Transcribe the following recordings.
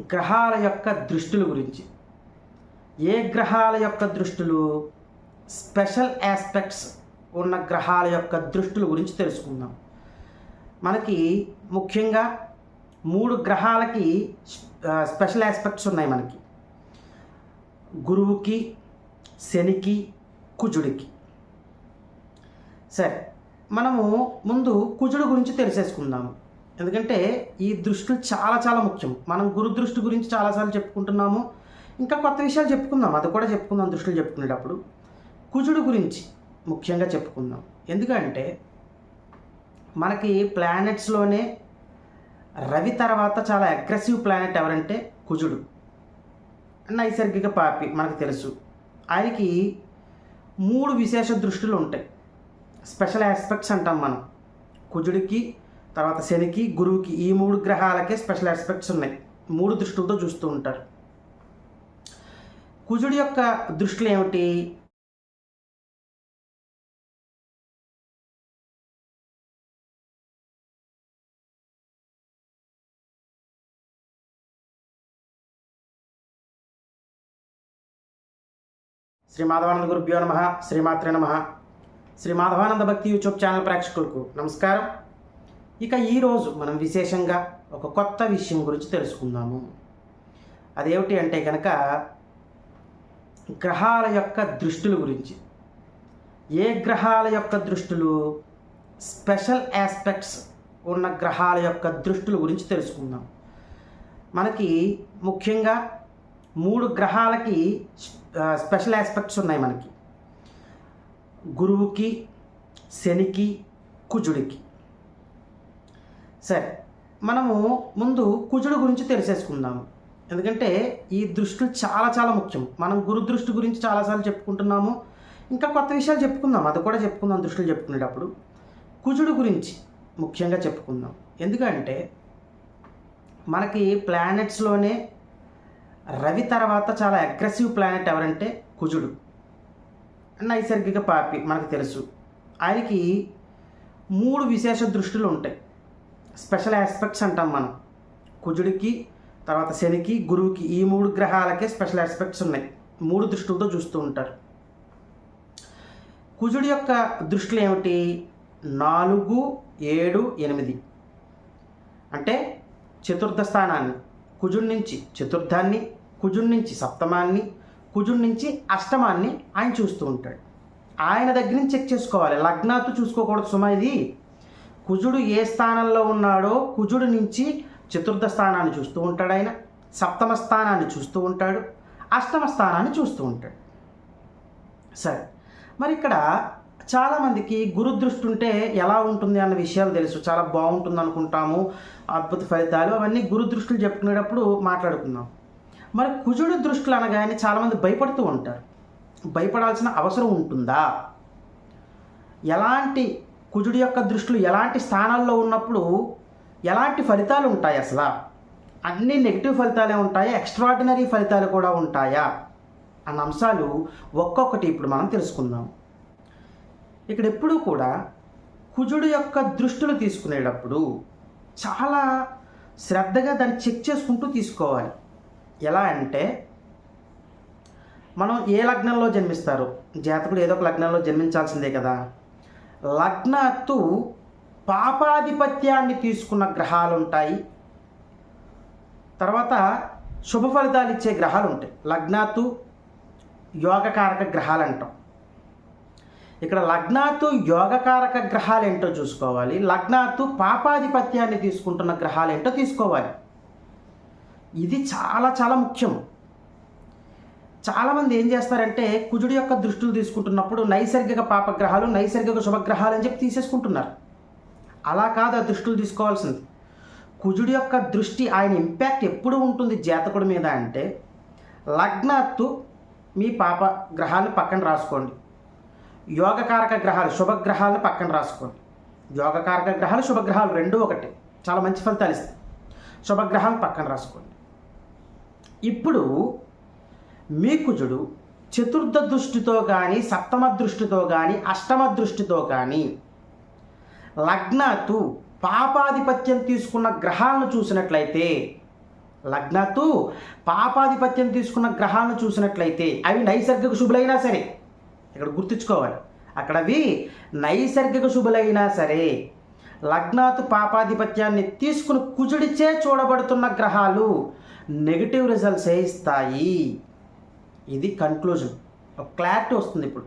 గ్రహాల యొక్క దృష్టుల గురించి. ఏ గ్రహాల యొక్క దృష్టిలు? స్పెషల్ ఆస్పెక్ట్స్ ఉన్న గ్రహాల యొక్క దృష్టుల గురించి తెలుసుకుందాం. మనకి ముఖ్యంగా మూడు గ్రహాలకి స్పెషల్ ఆస్పెక్ట్స్ ఉన్నాయి మనకి. గురువుకి శనికి కుజుడికి. సరే మనము ముందు కుజుడు గురించి తెలిసేసుకుందాము. ఎందుకంటే ఈ దృష్టిలు చాలా చాలా ముఖ్యం. మనం గురు దృష్టి గురించి చాలాసార్లు చెప్పుకుంటున్నాము. ఇంకా కొత్త విషయాలు చెప్పుకుందాం. అది కూడా చెప్పుకుందాం దృష్టిలు చెప్పుకునేటప్పుడు. కుజుడు గురించి ముఖ్యంగా చెప్పుకుందాం. ఎందుకంటే మనకి ప్లానెట్స్లోనే రవి తర్వాత చాలా అగ్రెసివ్ ప్లానెట్ ఎవరంటే కుజుడు. నైసర్గిక పాపి మనకు తెలుసు. ఆయనకి మూడు విశేష దృష్టిలు ఉంటాయి. స్పెషల్ ఆస్పెక్ట్స్ అంటాం మనం. కుజుడికి తర్వాత శనికి గురువుకి ఈ మూడు గ్రహాలకే స్పెషల్ ఆస్పెక్ట్స్ ఉన్నాయి. మూడు దృష్టిలతో చూస్తూ ఉంటారు. కుజుడి యొక్క దృష్టిలు ఏమిటి? శ్రీ మాధవానంద గురుభ్యో నమ. శ్రీమాత్రే నమ. శ్రీ మాధవానంద భక్తి యూట్యూబ్ ఛానల్ ప్రేక్షకులకు నమస్కారం. ఇక ఈరోజు మనం విశేషంగా ఒక కొత్త విషయం గురించి తెలుసుకుందాము. అదేమిటి అంటే కనుక గ్రహాల యొక్క దృష్టుల గురించి. ఏ గ్రహాల యొక్క దృష్టిలు? స్పెషల్ ఆస్పెక్ట్స్ ఉన్న గ్రహాల యొక్క దృష్టుల గురించి తెలుసుకుందాం. మనకి ముఖ్యంగా మూడు గ్రహాలకి స్పెషల్ ఆస్పెక్ట్స్ ఉన్నాయి మనకి. గురువుకి శనికి కుజుడికి. సరే మనము ముందు కుజుడు గురించి తెలిసేసుకుందాము. ఎందుకంటే ఈ దృష్టిలు చాలా చాలా ముఖ్యం. మనం గురు దృష్టి గురించి చాలాసార్లు చెప్పుకుంటున్నాము. ఇంకా కొత్త విషయాలు చెప్పుకుందాం. అది కూడా చెప్పుకుందాం దృష్టిలు చెప్పుకునేటప్పుడు. కుజుడు గురించి ముఖ్యంగా చెప్పుకుందాం. ఎందుకంటే మనకి ప్లానెట్స్లోనే రవి తర్వాత చాలా అగ్రెసివ్ ప్లానెట్ ఎవరంటే కుజుడు. నైసర్గిక పాపి మనకు తెలుసు. ఆయనకి మూడు విశేష దృష్టిలు ఉంటాయి. స్పెషల్ ఆస్పెక్ట్స్ అంటాం మనం. కుజుడికి తర్వాత శనికి గురువుకి ఈ మూడు గ్రహాలకే స్పెషల్ ఆస్పెక్ట్స్ ఉన్నాయి. మూడు దృష్టితో చూస్తూ ఉంటారు. కుజుడి యొక్క దృష్టిలు ఏమిటి? నాలుగు ఏడు ఎనిమిది. అంటే చతుర్థ స్థానాన్ని కుజుడి నుంచి చతుర్థాన్ని కుజుడి నుంచి సప్తమాన్ని కుజుడి నుంచి అష్టమాన్ని ఆయన చూస్తూ ఉంటాడు. ఆయన దగ్గర నుంచి చెక్ చేసుకోవాలి. లగ్నాత్తు చూసుకోకూడదు సుమా ఇది. కుజుడు ఏ స్థానంలో ఉన్నాడో కుజుడు నుంచి చతుర్థ స్థానాన్ని చూస్తూ ఉంటాడు ఆయన. సప్తమ స్థానాన్ని చూస్తూ ఉంటాడు. అష్టమ స్థానాన్ని చూస్తూ ఉంటాడు. సరే మరి ఇక్కడ చాలామందికి గురు దృష్టి ఉంటే ఎలా ఉంటుంది అన్న విషయాలు తెలుసు. చాలా బాగుంటుంది అనుకుంటాము అద్భుత ఫలితాలు అవన్నీ గురుదృష్టిలు చెప్పుకునేటప్పుడు మాట్లాడుకుందాం. మరి కుజుడు దృష్టిలు అనగానే చాలామంది భయపడుతూ ఉంటారు. భయపడాల్సిన అవసరం ఉంటుందా? ఎలాంటి కుజుడి యొక్క దృష్టిలు ఎలాంటి స్థానాల్లో ఉన్నప్పుడు ఎలాంటి ఫలితాలు ఉంటాయి అసలు? అన్ని నెగిటివ్ ఫలితాలే ఉంటాయా? ఎక్స్ట్రాడినరీ ఫలితాలు కూడా ఉంటాయా? అన్న అంశాలు ఒక్కొక్కటి ఇప్పుడు మనం తెలుసుకుందాం. ఇక్కడ ఎప్పుడూ కూడా కుజుడు యొక్క దృష్టిలు తీసుకునేటప్పుడు చాలా శ్రద్ధగా దాన్ని చెక్ చేసుకుంటూ తీసుకోవాలి. ఎలా అంటే మనం ఏ లగ్నంలో జన్మిస్తారు? జాతకుడు ఏదో ఒక లగ్నంలో జన్మించాల్సిందే కదా. లగ్నత్తు పాపాధిపత్యాన్ని తీసుకున్న గ్రహాలు ఉంటాయి తర్వాత శుభ ఫలితాలు ఇచ్చే గ్రహాలు ఉంటాయి లగ్నాత్తు యోగకారక గ్రహాలు అంటాం ఇక్కడ లగ్నాత్తు యోగకారక గ్రహాలు ఏంటో చూసుకోవాలి. లగ్నాత్తు పాపాధిపత్యాన్ని తీసుకుంటున్న గ్రహాలు ఏంటో తీసుకోవాలి. ఇది చాలా చాలా ముఖ్యం. చాలామంది ఏం చేస్తారంటే కుజుడి యొక్క దృష్టిలు తీసుకుంటున్నప్పుడు నైసర్గిక పాపగ్రహాలు నైసర్గిక శుభగ్రహాలు అని చెప్పి తీసేసుకుంటున్నారు. అలా కాదు ఆ దృష్టిలు తీసుకోవాల్సింది. కుజుడి యొక్క దృష్టి ఆయన ఇంపాక్ట్ ఎప్పుడు ఉంటుంది జాతకుడి మీద అంటే లగ్నాత్తు మీ పాప గ్రహాన్ని పక్కన రాసుకోండి. యోగకారక గ్రహాలు శుభగ్రహాలను పక్కన రాసుకోండి. యోగకారక గ్రహాలు శుభగ్రహాలు రెండు ఒకటి. చాలా మంచి ఫలితాలు ఇస్తాయి. శుభగ్రహాలను పక్కన రాసుకోండి. ఇప్పుడు మీ కుజుడు చతుర్థ దృష్టితో కానీ సప్తమ దృష్టితో కానీ అష్టమ దృష్టితో కానీ లగ్నాతు పాపాధిపత్యం తీసుకున్న గ్రహాలను చూసినట్లయితే లగ్నతు పాపాధిపత్యం తీసుకున్న గ్రహాలను చూసినట్లయితే అవి నైసర్గిక శుభులైనా సరే ఇక్కడ గుర్తుంచుకోవాలి. అక్కడ అవి నైసర్గిక శుభులైనా సరే లగ్నాతు పాపాధిపత్యాన్ని తీసుకుని కుజుడిచే చూడబడుతున్న గ్రహాలు నెగిటివ్ రిజల్ట్సే ఇస్తాయి. ఇది కన్క్లూజన్ ఒక క్లారిటీ వస్తుంది ఇప్పుడు.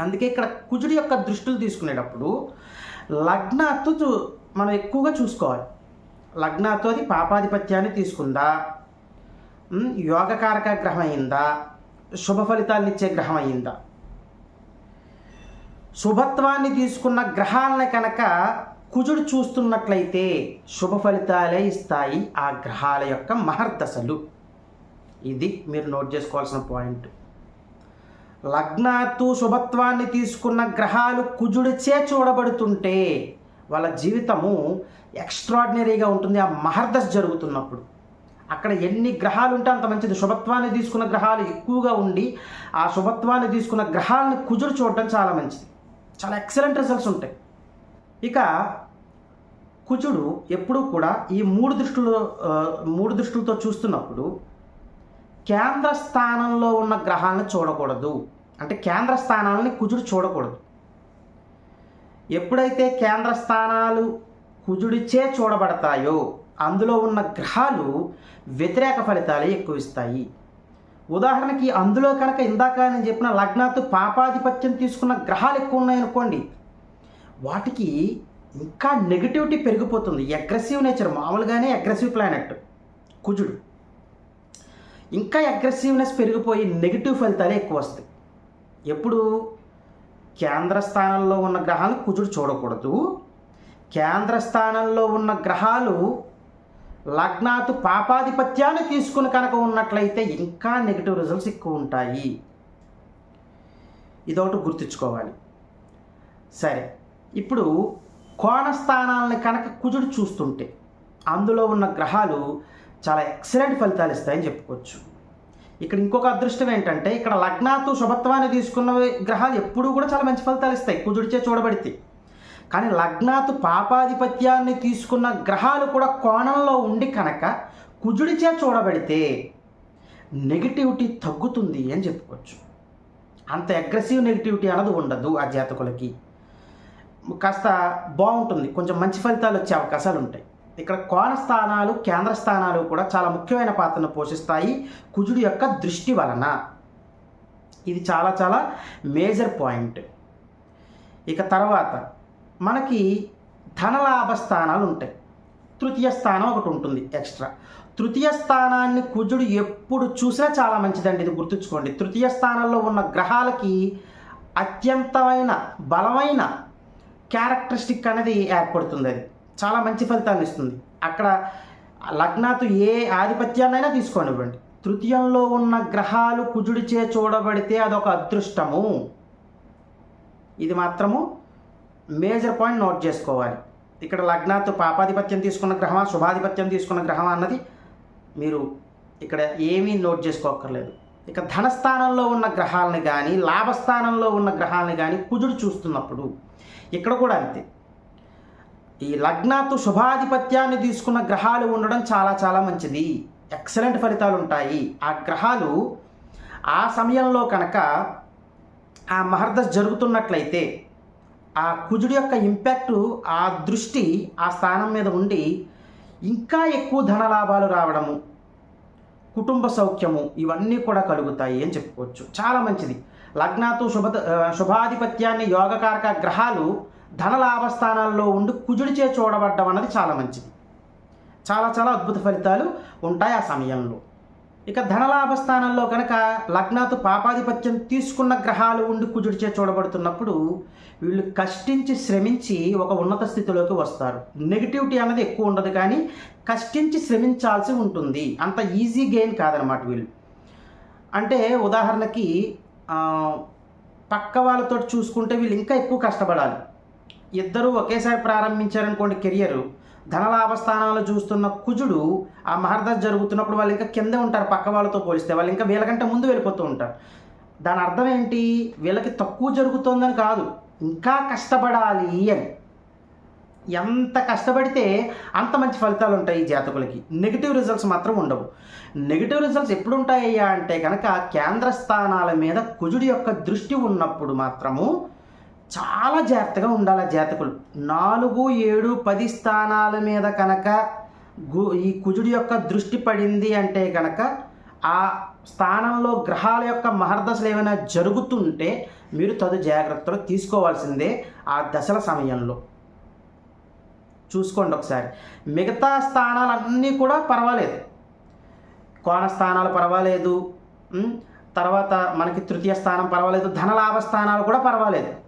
అందుకే ఇక్కడ కుజుడి యొక్క దృష్టిలు తీసుకునేటప్పుడు లగ్నాత్తు చూ- మనం ఎక్కువగా చూసుకోవాలి. లగ్నాత్తు అది పాపాధిపత్యాన్ని తీసుకుందా? యోగకారక గ్రహం అయిందా? శుభ ఫలితాలను ఇచ్చే గ్రహం అయిందా? శుభత్వాన్ని తీసుకున్న గ్రహాలను కనుక కుజుడు చూస్తున్నట్లయితే శుభ ఫలితాలే ఇస్తాయి ఆ గ్రహాల యొక్క మహర్దశలు. ఇది మీరు నోట్ చేసుకోవాల్సిన పాయింట్ లగ్నాత్తు శుభత్వాన్ని తీసుకున్న గ్రహాలు కుజుడిచే చూడబడుతుంటే వాళ్ళ జీవితము ఎక్స్ట్రాడినరీగా ఉంటుంది. ఆ మహర్దశ జరుగుతున్నప్పుడు. అక్కడ ఎన్ని గ్రహాలు ఉంటే అంత మంచిది. శుభత్వాన్ని తీసుకున్న గ్రహాలు ఎక్కువగా ఉండి ఆ శుభత్వాన్ని తీసుకున్న గ్రహాలను కుజుడు చూడడం చాలా మంచిది. చాలా ఎక్సలెంట్ రిజల్ట్స్ ఉంటాయి. ఇక కుజుడు ఎప్పుడూ కూడా ఈ మూడు దృష్టిలో మూడు దృష్టిలతో చూస్తున్నప్పుడు కేంద్ర స్థానంలో ఉన్న గ్రహాలను చూడకూడదు. అంటే కేంద్ర స్థానాలని కుజుడు చూడకూడదు. ఎప్పుడైతే కేంద్ర స్థానాలు కుజుడిచే చూడబడతాయో అందులో ఉన్న గ్రహాలు వ్యతిరేక ఫలితాలే ఎక్కువ ఇస్తాయి ఉదాహరణకి అందులో కనుక ఇందాక నేను చెప్పిన లగ్నాతు పాపాధిపత్యం తీసుకున్న గ్రహాలు ఎక్కువ ఉన్నాయనుకోండి వాటికి ఇంకా నెగిటివిటీ పెరిగిపోతుంది. అగ్రెసివ్ నేచర్ మామూలుగానే అగ్రెసివ్ ప్లానెట్ కుజుడు. ఇంకా అగ్రెసివ్నెస్ పెరిగిపోయి నెగిటివ్ ఫలితాలే ఎక్కువ వస్తాయి. ఎప్పుడు? కేంద్ర స్థానంలో ఉన్న గ్రహాలు కుజుడు చూడకూడదు. కేంద్ర స్థానంలో ఉన్న గ్రహాలు లగ్నాతు పాపాధిపత్యాన్ని తీసుకుని కనుక ఉన్నట్లయితే ఇంకా నెగిటివ్ రిజల్ట్స్ ఎక్కువ ఉంటాయి. ఇదొకటి గుర్తుంచుకోవాలి. సరే ఇప్పుడు కోణ స్థానాలని కనుక కుజుడు చూస్తుంటే అందులో ఉన్న గ్రహాలు చాలా ఎక్సలెంట్ ఫలితాలు ఇస్తాయని చెప్పుకోవచ్చు. ఇక్కడ ఇంకొక అదృష్టం ఏంటంటే ఇక్కడ లగ్నాతు శుభత్వాన్ని తీసుకున్న గ్రహాలు ఎప్పుడూ కూడా చాలా మంచి ఫలితాలు ఇస్తాయి. కుజుడిచే చూడబడితే. కానీ లగ్నాతు పాపాధిపత్యాన్ని తీసుకున్న గ్రహాలు కూడా కోణంలో ఉండి కనుక కుజుడిచే చూడబడితే నెగిటివిటీ తగ్గుతుంది అని చెప్పుకోవచ్చు. అంత అగ్రెసివ్ నెగిటివిటీ అన్నది ఉండదు ఆ జాతకులకి. కాస్త బాగుంటుంది. కొంచెం మంచి ఫలితాలు వచ్చే అవకాశాలు ఉంటాయి. ఇక్కడ కోణ స్థానాలు కేంద్ర స్థానాలు కూడా చాలా ముఖ్యమైన పాత్రను పోషిస్తాయి కుజుడు యొక్క దృష్టి వలన. ఇది చాలా చాలా మేజర్ పాయింట్. ఇక తర్వాత మనకి ధనలాభ స్థానాలు ఉంటాయి. తృతీయ స్థానం ఒకటి ఉంటుంది ఎక్స్ట్రా. తృతీయ స్థానాన్ని కుజుడు ఎప్పుడు చూసినా చాలా మంచిదండి ఇది గుర్తుంచుకోండి. తృతీయ స్థానంలో ఉన్న గ్రహాలకి అత్యంతమైన బలమైన క్యారెక్టరిస్టిక్ అనేది ఏర్పడుతుంది అది. చాలా మంచి ఫలితాన్ని ఇస్తుంది. అక్కడ లగ్నాతు ఏ ఆధిపత్యాన్నైనా తీసుకోనివ్వండి. తృతీయంలో ఉన్న గ్రహాలు కుజుడిచే చూడబడితే అదొక అదృష్టము. ఇది మాత్రము మేజర్ పాయింట్ నోట్ చేసుకోవాలి. ఇక్కడ లగ్నాతు పాపాధిపత్యం తీసుకున్న గ్రహమా శుభాధిపత్యం తీసుకున్న గ్రహమా అన్నది మీరు ఇక్కడ ఏమీ నోట్ చేసుకోక్కర్లేదు. ఇక ధనస్థానంలో ఉన్న గ్రహాలని కానీ లాభస్థానంలో ఉన్న గ్రహాలని కానీ కుజుడు చూస్తున్నప్పుడు ఇక్కడ కూడా అంతే. ఈ లగ్నాతు శుభాధిపత్యాన్ని తీసుకున్న గ్రహాలు ఉండడం చాలా చాలా మంచిది. ఎక్సలెంట్ ఫలితాలు ఉంటాయి ఆ గ్రహాలు ఆ సమయంలో కనుక ఆ మహర్దశ జరుగుతున్నట్లయితే ఆ కుజుడి యొక్క ఇంపాక్టు ఆ దృష్టి ఆ స్థానం మీద ఉండి ఇంకా ఎక్కువ ధన లాభాలు రావడము కుటుంబ సౌఖ్యము ఇవన్నీ కూడా కలుగుతాయి అని చెప్పుకోవచ్చు. చాలా మంచిది. లగ్నాతు శుభ శుభాధిపత్యాన్ని యోగకారక గ్రహాలు ధనలాభ స్థానాల్లో ఉండి కుజుడిచే చూడబడ్డం అన్నది చాలా మంచిది. చాలా చాలా అద్భుత ఫలితాలు ఉంటాయి ఆ సమయంలో. ఇక ధనలాభ స్థానంలో కనుక లగ్నాతు పాపాధిపత్యం తీసుకున్న గ్రహాలు ఉండి కుజుడిచే చూడబడుతున్నప్పుడు వీళ్ళు కష్టించి శ్రమించి ఒక ఉన్నత స్థితిలోకి వస్తారు. నెగిటివిటీ అన్నది ఎక్కువ ఉండదు కానీ కష్టించి శ్రమించాల్సి ఉంటుంది. అంత ఈజీ గెయిన్ కాదనమాట వీళ్ళు. అంటే ఉదాహరణకి పక్క వాళ్ళతో చూసుకుంటే వీళ్ళు ఇంకా ఎక్కువ కష్టపడాలి. ఇద్దరూ ఒకేసారి ప్రారంభించారనుకోండి కెరియర్. ధనలాభ స్థానాలు చూస్తున్న కుజుడు ఆ మహర్దశ జరుగుతున్నప్పుడు వాళ్ళు ఇంకా కిందే ఉంటారు పక్క వాళ్ళతో పోలిస్తే. వాళ్ళు ఇంకా వీళ్ళకంటే ముందు వెళ్ళిపోతూ ఉంటారు. దాని అర్థం ఏంటి? వీళ్ళకి తక్కువ జరుగుతోందని కాదు. ఇంకా కష్టపడాలి అని. ఎంత కష్టపడితే అంత మంచి ఫలితాలు ఉంటాయి ఈ జాతకులకి. నెగిటివ్ రిజల్ట్స్ మాత్రం ఉండవు. నెగిటివ్ రిజల్ట్స్ ఎప్పుడు ఉంటాయ్యా అంటే కనుక కేంద్ర స్థానాల మీద కుజుడి యొక్క దృష్టి ఉన్నప్పుడు మాత్రము చాలా జాగ్రత్తగా ఉండాలి జాతకులు. నాలుగు ఏడు పది స్థానాల మీద కనుక గు ఈ కుజుడి యొక్క దృష్టి పడింది అంటే కనుక ఆ స్థానంలో గ్రహాల యొక్క మహర్దశలు ఏమైనా జరుగుతుంటే మీరు తదు జాగ్రత్తలు తీసుకోవాల్సిందే ఆ దశల సమయంలో. చూసుకోండి ఒకసారి. మిగతా స్థానాలన్నీ కూడా పర్వాలేదు. కోణ స్థానాలు పర్వాలేదు. తర్వాత మనకి తృతీయ స్థానం పర్వాలేదు. ధనలాభ స్థానాలు కూడా పర్వాలేదు.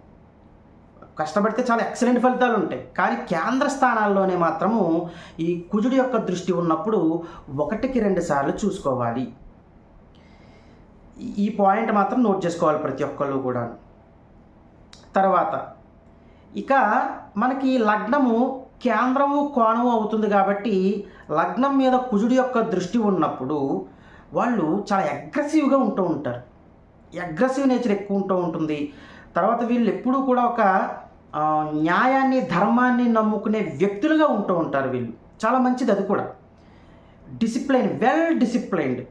కష్టపడితే చాలా ఎక్సలెంట్ ఫలితాలు ఉంటాయి. కానీ కేంద్ర స్థానాల్లోనే మాత్రము ఈ కుజుడి యొక్క దృష్టి ఉన్నప్పుడు ఒకటికి రెండు సార్లు చూసుకోవాలి. ఈ- పాయింట్ మాత్రం నోట్ చేసుకోవాలి ప్రతి ఒక్కళ్ళు కూడా. తర్వాత ఇక మనకి లగ్నము కేంద్రము కోణము అవుతుంది కాబట్టి లగ్నం మీద కుజుడి యొక్క దృష్టి ఉన్నప్పుడు వాళ్ళు చాలా అగ్రెసివ్గా ఉంటూ ఉంటారు. అగ్రెసివ్ నేచర్ ఎక్కువ ఉంటూ ఉంటుంది. తర్వాత వీళ్ళు ఎప్పుడూ కూడా ఒక న్యాయాన్ని ధర్మాన్ని నమ్ముకునే వ్యక్తులుగా ఉంటూ ఉంటారు వీళ్ళు. చాలా మంచిది అది కూడా. డిసిప్లైన్ వెల్ డిసిప్లైన్డ్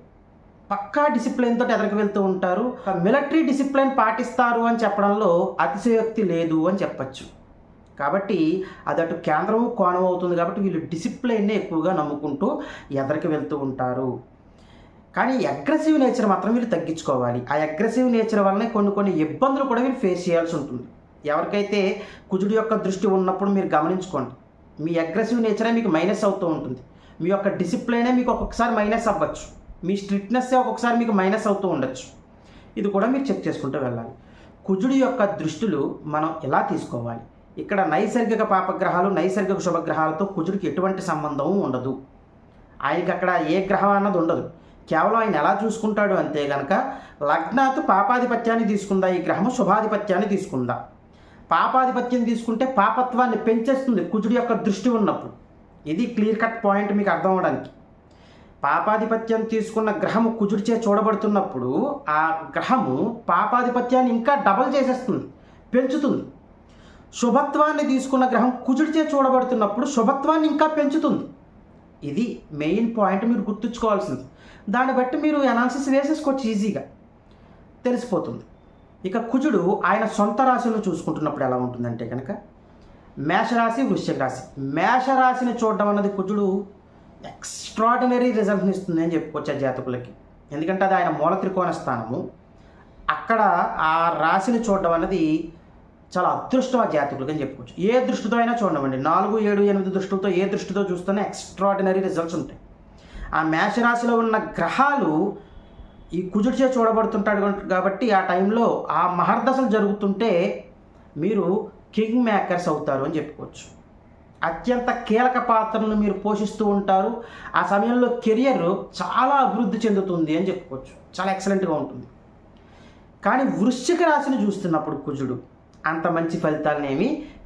పక్కా డిసిప్లైన్ తోటి ఎదరికి వెళ్తూ ఉంటారు. మిలిటరీ డిసిప్లైన్ పాటిస్తారు అని చెప్పడంలో అతిశయోక్తి లేదు అని చెప్పచ్చు. కాబట్టి అది అటు కేంద్రము కోణం అవుతుంది కాబట్టి వీళ్ళు డిసిప్లైన్నే ఎక్కువగా నమ్ముకుంటూ ఎదరికి వెళ్తూ ఉంటారు. కానీ అగ్రెసివ్ నేచర్ మాత్రం వీళ్ళు తగ్గించుకోవాలి. ఆ అగ్రెసివ్ నేచర్ వల్లనే కొన్ని కొన్ని ఇబ్బందులు కూడా వీళ్ళు ఫేస్ చేయాల్సి ఉంటుంది. ఎవరికైతే కుజుడి యొక్క దృష్టి ఉన్నప్పుడు మీరు గమనించుకోండి. మీ అగ్రెసివ్ నేచరే మీకు మైనస్ అవుతూ ఉంటుంది. మీ యొక్క డిసిప్లైనే మీకు ఒక్కొక్కసారి మైనస్ అవ్వచ్చు. మీ స్ట్రిక్ట్నెస్సే ఒక్కొక్కసారి మీకు మైనస్ అవుతూ ఉండొచ్చు. ఇది కూడా మీరు చెక్ చేసుకుంటూ వెళ్ళాలి. కుజుడి యొక్క దృష్టిలు మనం ఎలా తీసుకోవాలి? ఇక్కడ నైసర్గిక పాపగ్రహాలు నైసర్గిక శుభగ్రహాలతో కుజుడికి ఎటువంటి సంబంధం ఉండదు. ఆయనకి అక్కడ ఏ గ్రహం అన్నది ఉండదు. కేవలం ఆయన ఎలా చూసుకుంటాడు అంతే గనక లగ్నాత్ పాపాధిపత్యాన్ని తీసుకుందా ఈ గ్రహము శుభాధిపత్యాన్ని తీసుకుందా. పాపాధిపత్యం తీసుకుంటే పాపత్వాన్ని పెంచేస్తుంది కుజుడి యొక్క దృష్టి ఉన్నప్పుడు. ఇది క్లియర్ కట్ పాయింట్ మీకు అర్థం అవడానికి. పాపాధిపత్యం తీసుకున్న గ్రహము కుజుడిచే చూడబడుతున్నప్పుడు ఆ గ్రహము పాపాధిపత్యాన్ని ఇంకా డబల్ చేసేస్తుంది పెంచుతుంది. శుభత్వాన్ని తీసుకున్న గ్రహం కుజుడిచే చూడబడుతున్నప్పుడు శుభత్వాన్ని ఇంకా పెంచుతుంది. ఇది మెయిన్ పాయింట్ మీరు గుర్తుంచుకోవాల్సింది. దాన్ని బట్టి మీరు అనాలిసిస్ వేసేసుకోవచ్చు ఈజీగా తెలిసిపోతుంది. ఇక కుజుడు ఆయన సొంత రాశిలో చూసుకుంటున్నప్పుడు ఎలా ఉంటుందంటే కనుక మేషరాశి వృశ్చిక రాశి. మేషరాశిని చూడడం అన్నది కుజుడు ఎక్స్ట్రాడినరీ రిజల్ట్ని ఇస్తుంది అని చెప్పుకోవచ్చు ఆ జాతకులకి. ఎందుకంటే అది ఆయన మూల త్రికోణ స్థానము. అక్కడ ఆ రాశిని చూడడం అన్నది చాలా అదృష్టం ఆ జాతకులకి అని చెప్పుకోవచ్చు. ఏ దృష్టితో అయినా చూడమండి నాలుగు ఏడు ఎనిమిది దృష్టితో ఏ దృష్టితో చూస్తేనే ఎక్స్ట్రాడినరీ రిజల్ట్స్ ఉంటాయి. ఆ మేషరాశిలో ఉన్న గ్రహాలు ఈ కుజుడిచే చూడబడుతుంటాడు కాబట్టి ఆ టైంలో ఆ మహర్దశలు జరుగుతుంటే మీరు కింగ్ మేకర్స్ అవుతారు అని చెప్పుకోవచ్చు. అత్యంత కీలక పాత్రలను మీరు పోషిస్తూ ఉంటారు. ఆ సమయంలో కెరియర్ చాలా అభివృద్ధి చెందుతుంది అని చెప్పుకోవచ్చు. చాలా ఎక్సలెంట్గా ఉంటుంది. కానీ వృశ్చిక రాశిని చూస్తున్నప్పుడు కుజుడు అంత మంచి ఫలితాలను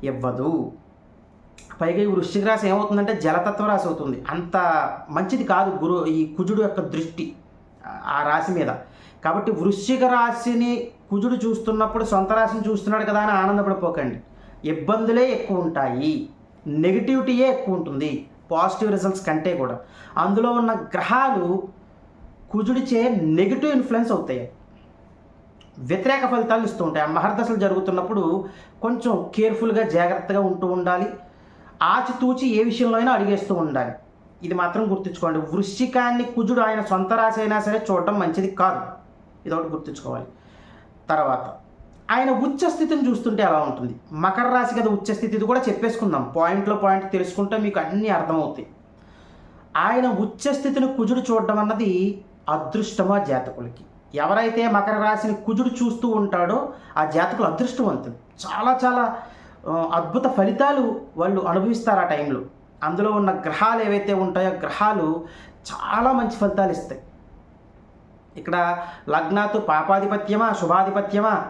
ఇవ్వదు. పైగా ఈ వృశ్చిక రాశి ఏమవుతుందంటే జలతత్వ రాశి అవుతుంది. అంత మంచిది కాదు గురు ఈ కుజుడు యొక్క దృష్టి. ఆ రాశి మీద. కాబట్టి వృశ్చిక రాశిని కుజుడు చూస్తున్నప్పుడు సొంత రాశిని చూస్తున్నాడు కదా అని ఆనందపడిపోకండి. ఇబ్బందులే ఎక్కువ ఉంటాయి. నెగిటివిటీయే ఎక్కువ ఉంటుంది. పాజిటివ్ రిజల్ట్స్ కంటే కూడా. అందులో ఉన్న గ్రహాలు కుజుడిచే నెగిటివ్ ఇన్ఫ్లుయెన్స్ అవుతాయి. వ్యతిరేక ఫలితాలు ఇస్తూ ఉంటాయి. ఆ మహర్దశలు జరుగుతున్నప్పుడు కొంచెం కేర్ఫుల్గా జాగ్రత్తగా ఉంటూ ఉండాలి. ఆచితూచి ఏ విషయంలో అయినా అడిగేస్తూ ఉండాలి. ఇది మాత్రం గుర్తుంచుకోండి. వృశ్చికాన్ని కుజుడు ఆయన సొంత రాశి అయినా సరే చూడటం మంచిది కాదు. ఇది ఒకటి గుర్తుంచుకోవాలి. తర్వాత ఆయన ఉచ్చ స్థితిని చూస్తుంటే ఎలా ఉంటుంది? మకర రాశి కదా ఉచ్చ స్థితి కూడా చెప్పేసుకుందాం. పాయింట్లో పాయింట్ తెలుసుకుంటే మీకు అన్నీ అర్థమవుతాయి. ఆయన ఉచ్చ స్థితిని కుజుడు చూడడం అన్నది అదృష్టమా జాతకులకి? ఎవరైతే మకర రాశిని కుజుడు చూస్తూ ఉంటాడో ఆ జాతకులు అదృష్టవంతులు. చాలా చాలా అద్భుత ఫలితాలు వాళ్ళు అనుభవిస్తారు ఆ టైంలో అందులో ఉన్న గ్రహాలు ఏవైతే ఉంటాయో గ్రహాలు చాలా మంచి ఫలితాలు ఇస్తాయి. ఇక్కడ లగ్నాతు పాపాధిపత్యమా శుభాధిపత్యమా?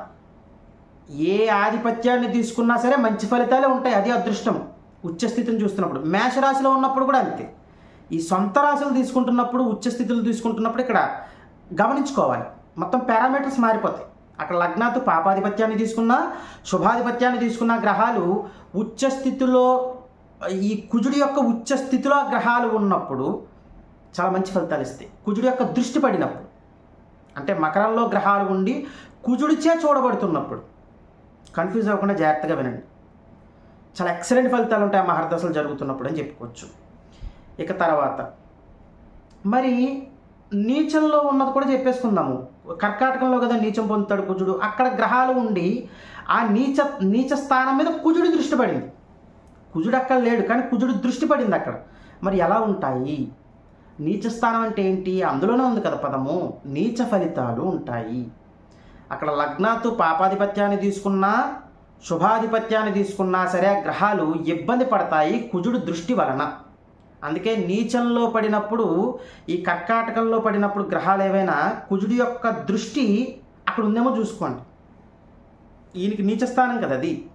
ఏ ఆధిపత్యాన్ని తీసుకున్నా సరే మంచి ఫలితాలే ఉంటాయి అది అదృష్టం. ఉచ్చస్థితిని చూస్తున్నప్పుడు మేషరాశిలో ఉన్నప్పుడు కూడా అంతే. ఈ సొంత రాశులు తీసుకుంటున్నప్పుడు ఉచ్చస్థితులు తీసుకుంటున్నప్పుడు ఇక్కడ గమనించుకోవాలి. మొత్తం పారామీటర్స్ మారిపోతాయి. అక్కడ లగ్నాతు పాపాధిపత్యాన్ని తీసుకున్నా శుభాధిపత్యాన్ని తీసుకున్న గ్రహాలు ఉచ్చస్థితిలో ఈ కుజుడి యొక్క ఉచ్చ స్థితిలో గ్రహాలు ఉన్నప్పుడు చాలా మంచి ఫలితాలు ఇస్తాయి. కుజుడి యొక్క దృష్టి పడినప్పుడు. అంటే మకరంలో గ్రహాలు ఉండి కుజుడిచే చూడబడుతున్నప్పుడు. కన్ఫ్యూజ్ అవ్వకుండా జాగ్రత్తగా వినండి. చాలా ఎక్సలెంట్ ఫలితాలు ఉంటాయి ఆ మహర్దశలు జరుగుతున్నప్పుడు అని చెప్పుకోవచ్చు. ఇక తర్వాత మరి నీచంలో ఉన్నది కూడా చెప్పేసుకుందాము. కర్కాటకంలో కదా నీచం పొందుతాడు కుజుడు. అక్కడ గ్రహాలు ఉండి ఆ నీచ నీచ స్థానం మీద కుజుడి దృష్టి పడింది. కుజుడు అక్కడ లేడు కానీ కుజుడు దృష్టి పడింది అక్కడ. మరి ఎలా ఉంటాయి? నీచ స్థానం అంటే ఏంటి? అందులోనే ఉంది కదా పదము. నీచ ఫలితాలు ఉంటాయి. అక్కడ లగ్నాతు పాపాధిపత్యాన్ని తీసుకున్నా శుభాధిపత్యాన్ని తీసుకున్నా సరే గ్రహాలు ఇబ్బంది పడతాయి కుజుడు దృష్టి వలన. అందుకే నీచంలో పడినప్పుడు ఈ కర్కాటకంలో పడినప్పుడు గ్రహాలు ఏవైనా కుజుడి యొక్క దృష్టి అక్కడ ఉందేమో చూసుకోండి. ఈయనకి నీచ స్థానం కదా అది.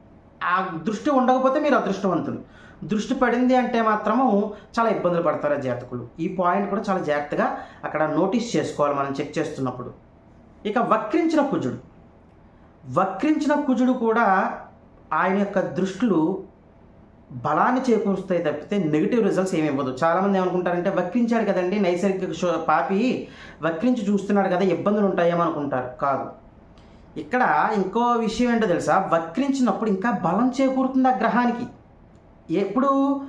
ఆ దృష్టి ఉండకపోతే మీరు అదృష్టవంతులు. దృష్టి పడింది అంటే మాత్రము చాలా ఇబ్బందులు పడతారు ఆ జాతకులు. ఈ పాయింట్ కూడా చాలా జాగ్రత్తగా అక్కడ నోటీస్ చేసుకోవాలి మనం చెక్ చేస్తున్నప్పుడు. ఇక వక్రించిన కుజుడు. వక్రించిన కుజుడు కూడా ఆయన యొక్క దృష్టిలు బలాన్ని చేకూరుస్తాయి తప్పితే నెగిటివ్ రిజల్ట్స్ ఏమి ఇవ్వదు. చాలామంది ఏమనుకుంటారంటే వక్రించాడు కదండి నైసర్గిక పాపి వక్రించి చూస్తున్నాడు కదా ఇబ్బందులు ఉంటాయేమో అనుకుంటారు. కాదు. ఇక్కడ ఇంకో విషయం ఏంటో తెలుసా? వక్రించినప్పుడు ఇంకా బలం చేకూరుతుంది ఆ గ్రహానికి. ఎప్పుడు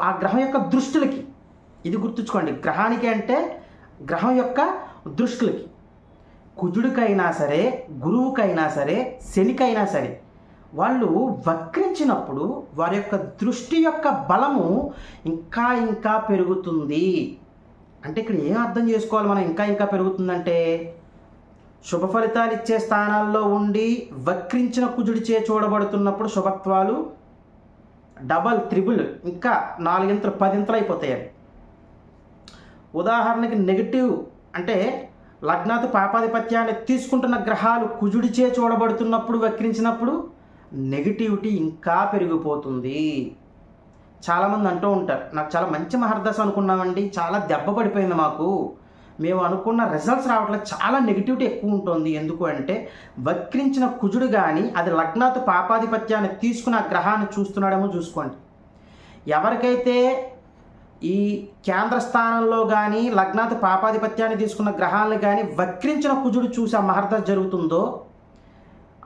ఆ గ్రహం యొక్క దృష్టిలకి. ఇది గుర్తుంచుకోండి. గ్రహానికి అంటే గ్రహం యొక్క దృష్టిలకి. కుజుడికైనా సరే గురువుకైనా సరే శనికైనా సరే వాళ్ళు వక్రించినప్పుడు వారి యొక్క దృష్టి యొక్క బలము ఇంకా ఇంకా పెరుగుతుంది. అంటే ఇక్కడ ఏం అర్థం చేసుకోవాలి మనం ఇంకా ఇంకా పెరుగుతుందంటే? శుభ ఫలితాలు ఇచ్చే స్థానాల్లో ఉండి వక్రించిన కుజుడిచే చూడబడుతున్నప్పుడు శుభత్వాలు డబల్ త్రిబుల్ ఇంకా నాలుగింతలు పదింతలు అయిపోతాయి ఉదాహరణకి నెగిటివ్ అంటే లగ్నాతు పాపాధిపత్యాన్ని తీసుకుంటున్న గ్రహాలు కుజుడిచే చూడబడుతున్నప్పుడు వక్రించినప్పుడు నెగిటివిటీ ఇంకా పెరిగిపోతుంది. చాలామంది అంటూ ఉంటారు నాకు చాలా మంచి మహర్దశ అనుకున్నామండి చాలా దెబ్బ పడిపోయింది మాకు. మేము అనుకున్న రిజల్ట్స్ రావట్లేదు. చాలా నెగిటివిటీ ఎక్కువ ఉంటుంది. ఎందుకు అంటే వక్రించిన కుజుడు కానీ అది లగ్నాత్ పాపాధిపత్యాన్ని తీసుకున్న గ్రహాన్ని చూస్తున్నాడేమో చూసుకోండి. ఎవరికైతే ఈ కేంద్ర స్థానంలో కానీ లగ్నాతు పాపాధిపత్యాన్ని తీసుకున్న గ్రహాలను కానీ వక్రించిన కుజుడు చూసే ఆ జరుగుతుందో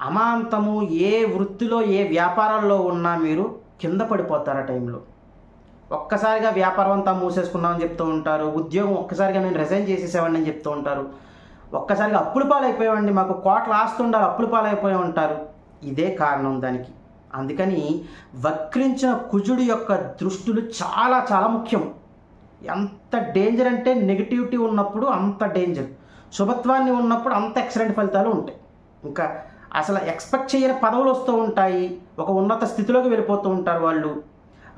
అమాంతము ఏ వృత్తిలో ఏ వ్యాపారాల్లో ఉన్నా మీరు కింద పడిపోతారు ఆ టైంలో ఒక్కసారిగా వ్యాపారం అంతా మూసేసుకున్నామని చెప్తూ ఉంటారు. ఉద్యోగం ఒక్కసారిగా నేను రిజైన్ చేసేసేవాడిని అని చెప్తూ ఉంటారు. ఒక్కసారిగా అప్పులు పాలైపోయామండి మాకు కోట్ల ఆస్తుండాలి అప్పులు పాలైపోయి ఉంటారు ఇదే కారణం దానికి. అందుకని వక్రించిన కుజుడి యొక్క దృష్టులు చాలా చాలా ముఖ్యం. ఎంత డేంజర్ అంటే నెగిటివిటీ ఉన్నప్పుడు అంత డేంజర్ శుభత్వాన్ని ఉన్నప్పుడు అంత ఎక్సలెంట్ ఫలితాలు ఉంటాయి. ఇంకా అసలు ఎక్స్పెక్ట్ చేయని పదవులు వస్తూ ఉంటాయి. ఒక ఉన్నత స్థితిలోకి వెళ్ళిపోతూ ఉంటారు వాళ్ళు.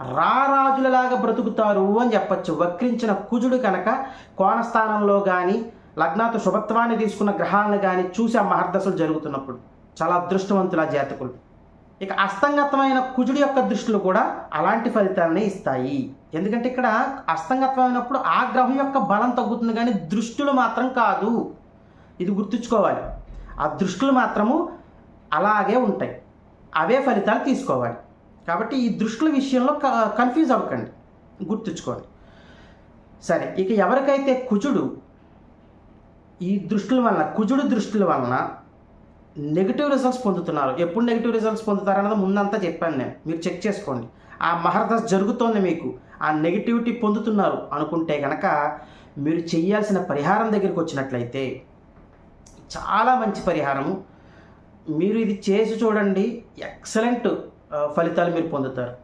రారాజులలాగా బ్రతుకుతారు అని చెప్పచ్చు. వక్రించిన కుజుడు కనుక కోణస్థానంలో కానీ లగ్నాతో శుభత్వాన్ని తీసుకున్న గ్రహాలను కానీ చూసి ఆ మహర్దశలు జరుగుతున్నప్పుడు చాలా అదృష్టవంతుల జాతకులు. ఇక అస్తంగతమైన కుజుడి యొక్క దృష్టిలో కూడా అలాంటి ఫలితాలనే ఇస్తాయి. ఎందుకంటే ఇక్కడ అస్తంగతమైనప్పుడు ఆ గ్రహం యొక్క బలం తగ్గుతుంది కానీ దృష్టిలు మాత్రం కాదు. ఇది గుర్తుంచుకోవాలి. ఆ దృష్టిలు మాత్రము అలాగే ఉంటాయి. అవే ఫలితాలు తీసుకోవాలి. కాబట్టి ఈ దృష్టిల విషయంలో క- కన్ఫ్యూజ్ అవ్వకండి. గుర్తుంచుకోండి. సరే ఇక ఎవరికైతే కుజుడు ఈ దృష్టిల వలన కుజుడు దృష్టిల వలన నెగిటివ్ రిజల్ట్స్ పొందుతున్నారు ఎప్పుడు నెగిటివ్ రిజల్ట్స్ పొందుతారన్నది ముందంతా చెప్పాను నేను. మీరు చెక్ చేసుకోండి. ఆ మహర్దశ జరుగుతోంది మీకు. ఆ నెగిటివిటీ పొందుతున్నారు అనుకుంటే కనుక మీరు చేయాల్సిన పరిహారం దగ్గరికి వచ్చినట్లయితే చాలా మంచి పరిహారము. మీరు ఇది చేసి చూడండి. ఎక్సలెంట్ ఫలితాలు మీరు పొందుతారు.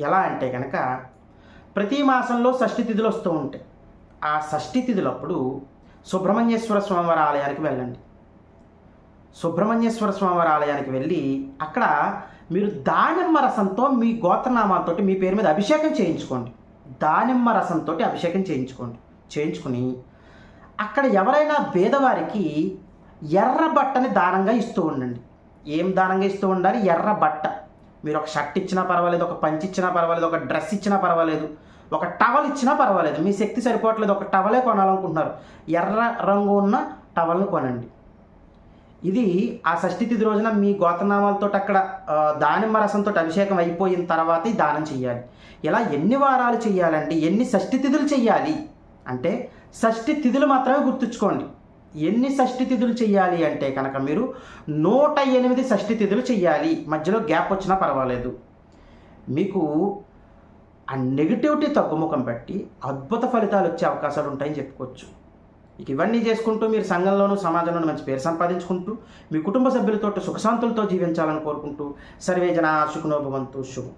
ఎలా అంటే కనుక ప్రతి మాసంలో షష్ఠి తిథులు వస్తూ ఉంటాయి. ఆ షష్ఠి తిథులప్పుడు సుబ్రహ్మణ్యేశ్వర స్వామివారి ఆలయానికి వెళ్ళండి. సుబ్రహ్మణ్యేశ్వర స్వామివారి ఆలయానికి వెళ్ళి అక్కడ మీరు దానిమ్మ రసంతో మీ గోత్రనామాలతో మీ పేరు మీద అభిషేకం చేయించుకోండి. దానిమ్మ రసంతో అభిషేకం చేయించుకోండి. చేయించుకుని అక్కడ ఎవరైనా పేదవారికి ఎర్ర బట్టని దానంగా ఇస్తూ ఉండండి. ఏం దానంగా ఇస్తూ ఉండాలి? ఎర్ర బట్ట. మీరు ఒక షర్ట్ ఇచ్చినా పర్వాలేదు ఒక పంచి ఇచ్చినా పర్వాలేదు ఒక డ్రెస్ ఇచ్చినా పర్వాలేదు ఒక టవల్ ఇచ్చినా పర్వాలేదు మీ శక్తి సరిపోవట్లేదు ఒక టవలే కొనాలనుకుంటున్నారు. ఎర్ర రంగు ఉన్న టవల్ని కొనండి. ఇది ఆ షష్ఠి తిథి రోజున మీ గోతనామాలతో అక్కడ దానిమ్మ రసంతో అభిషేకం అయిపోయిన తర్వాత ఈ దానం చేయాలి ఇలా ఎన్ని వారాలు చేయాలండి ఎన్ని షష్ఠి తిథులు చేయాలి అంటే షష్ఠి తిథులు మాత్రమే గుర్తుంచుకోండి. ఎన్ని షష్ఠి తిథులు చేయాలి అంటే కనుక మీరు నూట ఎనిమిది షష్ఠి తిథులు చేయాలి మధ్యలో గ్యాప్ వచ్చినా పర్వాలేదు. మీకు ఆ నెగిటివిటీ తగ్గుముఖం పెట్టి అద్భుత ఫలితాలు వచ్చే అవకాశాలు ఉంటాయని చెప్పుకోవచ్చు. ఇక ఇవన్నీ చేసుకుంటూ మీరు సంఘంలోనూ సమాజంలోనూ మంచి పేరు సంపాదించుకుంటూ మీ కుటుంబ సభ్యులతో సుఖశాంతులతో జీవించాలని కోరుకుంటూ సర్వేజన సుఖనోభవంతు శుభం.